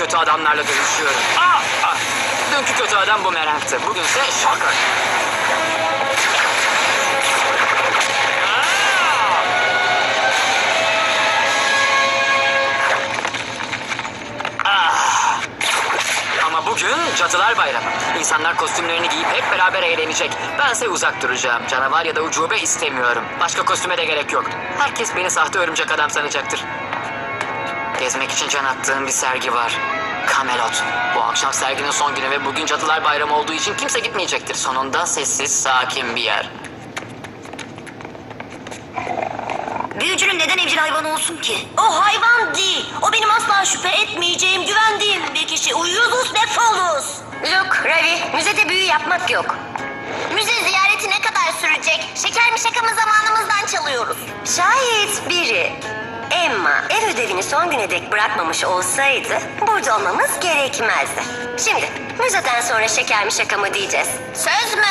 kötü adamlarla dövüşüyorum. Ah, ah. Dünkü kötü adam bu meraktı. Bugünse Shocker. Ah. Bugün Cadılar Bayramı. İnsanlar kostümlerini giyip hep beraber eğlenecek. Bense uzak duracağım. Canavar ya da ucube istemiyorum. Başka kostüme de gerek yok. Herkes beni sahte örümcek adam sanacaktır. Gezmek için can attığım bir sergi var. Camelot. Bu akşam serginin son günü ve bugün Cadılar Bayramı olduğu için kimse gitmeyecektir. Sonunda sessiz, sakin bir yer. Büyücünün neden evcil hayvanı olsun ki? O hayvan değil. O benim asla şüphe etmeyeceğim, güvendiğim bir kişi. Uyuyoruz defoluz. Luke, Ravi, müzede büyü yapmak yok. Müze ziyareti ne kadar sürecek? Şeker mi şaka mı zamanımızdan çalıyoruz. Şayet biri Emma ev ödevini son güne dek bırakmamış olsaydı burada olmamız gerekmezdi. Şimdi müzeden sonra şeker mi şaka mı diyeceğiz. Söz mü?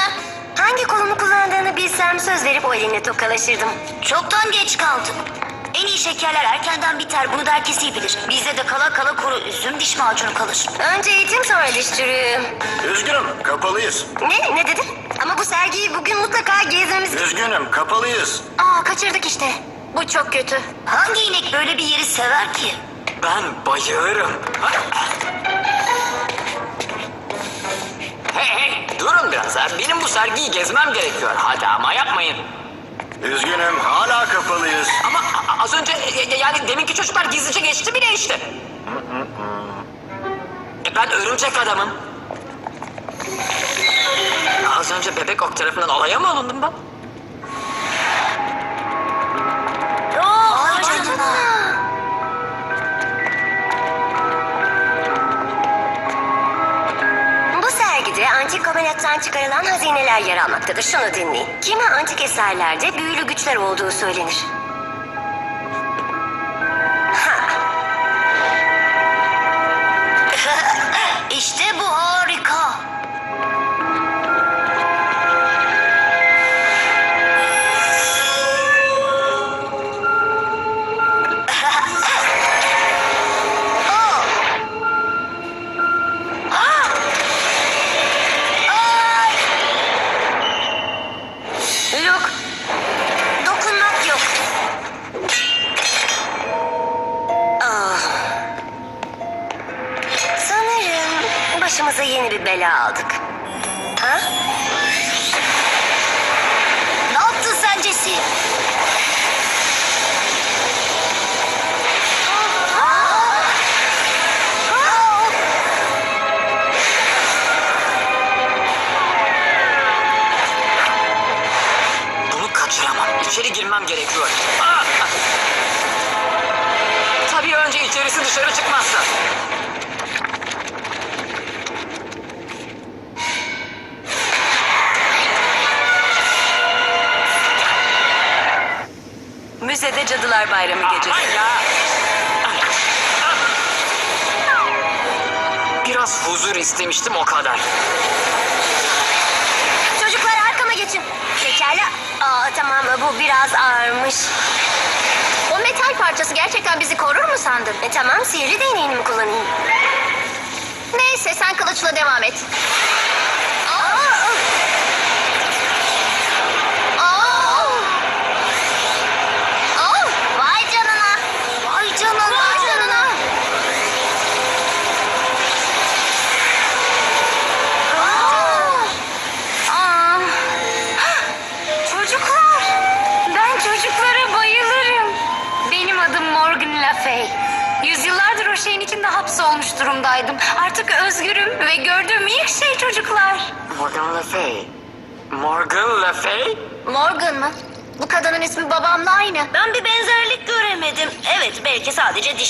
Hangi kolumu kullandığını bilsem söz verip o elinle tokalaşırdım. Çoktan geç kaldık. En iyi şekerler erkenden biter. Bunu da herkes iyi bilir. Bizde de kala kala kuru üzüm diş macunu kalır. Önce eğitim sonra diş çürüğü. Üzgünüm, kapalıyız. Ne? Ne dedin? Ama bu sergiyi bugün mutlaka gezmemiz... Üzgünüm, kapalıyız. Aa kaçırdık işte. Bu çok kötü. Hangi inek böyle bir yeri sever ki? Ben bayılırım. Hey hey durun biraz ha. Benim bu sergiyi gezmem gerekiyor. Hadi ama yapmayın. Üzgünüm, hala kapalıyız. Ama a- az önce e, e, yani deminki çocuklar gizlice geçti bile işte. E, ben örümcek adamım. Az önce bebek ok tarafından alaya mı alındım ben? Antik kabinetten çıkarılan hazineler yer almaktadır. Şunu dinleyin. Kimi antik eserlerde büyülü güçler olduğu söylenir. Başımıza yeni bir bela aldık. Ha? Ne yaptın sen? Bunu kaçıramam. İçeri girmem gerekiyor. Ah! Tabii önce içerisi dışarı çıkmazsa. Müzede Cadılar Bayramı Ay ya! Biraz huzur istemiştim o kadar. Çocuklar arkama geçin. Pekala. Aa tamam bu biraz ağırmış. O metal parçası gerçekten bizi korur mu sandın? E, tamam sihirli değneğini mi kullanayım? Neyse sen kılıçla devam et. Adım Morgan Le Fay. Yüzyıllardır o şeyin içinde hapsolmuş durumdaydım. Artık özgürüm ve gördüğüm ilk şey çocuklar. Morgan Le Fay. Morgan Le Fay? Morgan mı? Bu kadının ismi babamla aynı. Ben bir benzerlik göremedim. Evet belki sadece diş